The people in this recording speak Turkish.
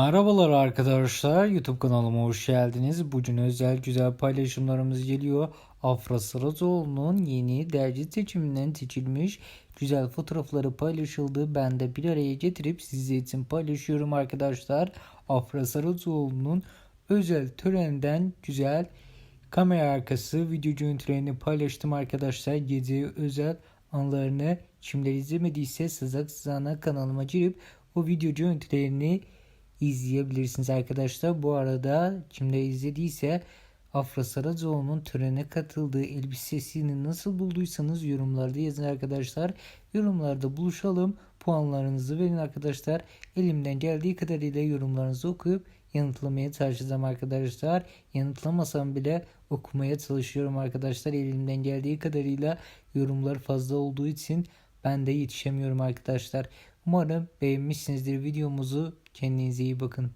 Merhabalar arkadaşlar YouTube kanalıma hoş geldiniz. Bugün özel güzel paylaşımlarımız geliyor. Afra Saracoğlu'nun yeni dergi seçiminden seçilmiş güzel fotoğrafları paylaşıldı. Ben de bir araya getirip sizler için paylaşıyorum arkadaşlar. Afra Saracoğlu'nun özel törenden güzel kamera arkası video görüntülerini paylaştım arkadaşlar. Gece özel anlarını kimler izlemediyse sızak sızana kanalıma girip o video görüntülerini izleyebilirsiniz arkadaşlar. Bu arada kimler izlediyse Afra Saracoğlu'nun törene katıldığı elbisesini nasıl bulduysanız yorumlarda yazın arkadaşlar. Yorumlarda buluşalım. Puanlarınızı verin arkadaşlar. Elimden geldiği kadarıyla yorumlarınızı okuyup yanıtlamaya çalışacağım arkadaşlar. Yanıtlamasam bile okumaya çalışıyorum arkadaşlar. Elimden geldiği kadarıyla yorumlar fazla olduğu için ben de yetişemiyorum arkadaşlar. Umarım beğenmişsinizdir videomuzu. Kendinize iyi bakın.